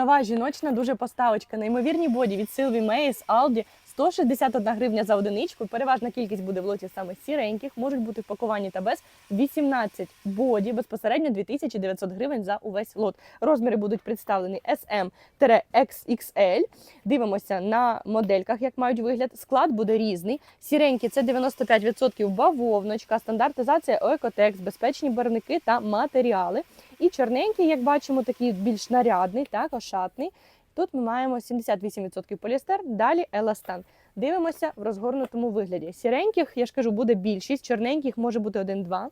Нова жіночна дуже поставочка. Неймовірні боді від Силві Мей з Aldi. 161 гривня за одиничку. Переважна кількість буде в лоті саме сіреньких. Можуть бути в пакуванні та без 18 боді. Безпосередньо 2900 гривень за увесь лот. Розміри будуть представлені SM-XXL. Дивимося на модельках, як мають вигляд. Склад буде різний. Сіренькі це 95% бавовночка, стандартизація Екотекс, безпечні барвники та матеріали. І чорненький, як бачимо, такий більш нарядний, так, ошатний. Тут ми маємо 78% поліестер, далі еластан. Дивимося в розгорнутому вигляді. Сіреньких, я ж кажу, буде більшість, чорненьких може бути один-два.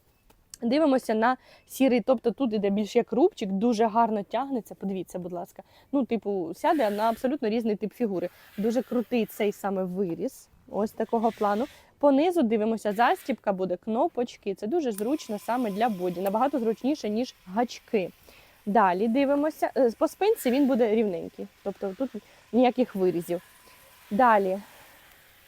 Дивимося на сірий, тобто тут іде більш як рубчик, дуже гарно тягнеться. Подивіться, будь ласка. Ну, типу, сяде на абсолютно різний тип фігури. Дуже крутий цей саме виріс, ось такого плану. Понизу дивимося, застібка буде кнопочки. Це дуже зручно саме для боді, набагато зручніше, ніж гачки. Далі дивимося. Е, По спинці він буде рівненький, тобто тут ніяких вирізів. Далі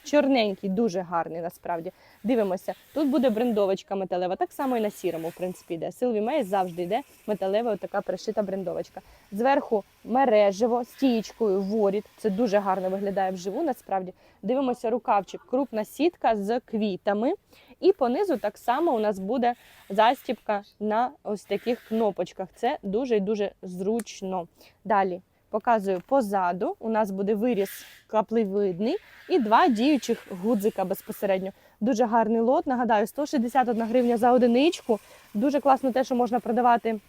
чорненький, дуже гарний насправді. Дивимося, тут буде брендовочка металева, так само і на сірому, в принципі, йде. Силві Мейс завжди йде металева, така пришита брендовочка. Зверху мережево, стієчкою воріт. Це дуже гарно виглядає вживу, насправді. Дивимося рукавчик, крупна сітка з квітами. І понизу так само у нас буде застібка на ось таких кнопочках. Це дуже і дуже зручно. Далі показую позаду. У нас буде виріз каплевидний і два діючих гудзика безпосередньо. Дуже гарний лот. Нагадаю, 161 гривня за одиничку. Дуже класно те, що можна продавати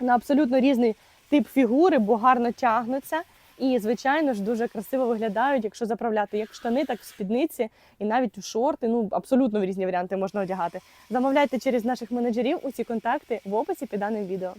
на абсолютно різний тип фігури, бо гарно тягнуться. І, звичайно ж, дуже красиво виглядають, якщо заправляти як в штани, так і в спідниці, і навіть в шорти. Ну абсолютно в різні варіанти можна одягати. Замовляйте через наших менеджерів. Усі контакти в описі під даним відео.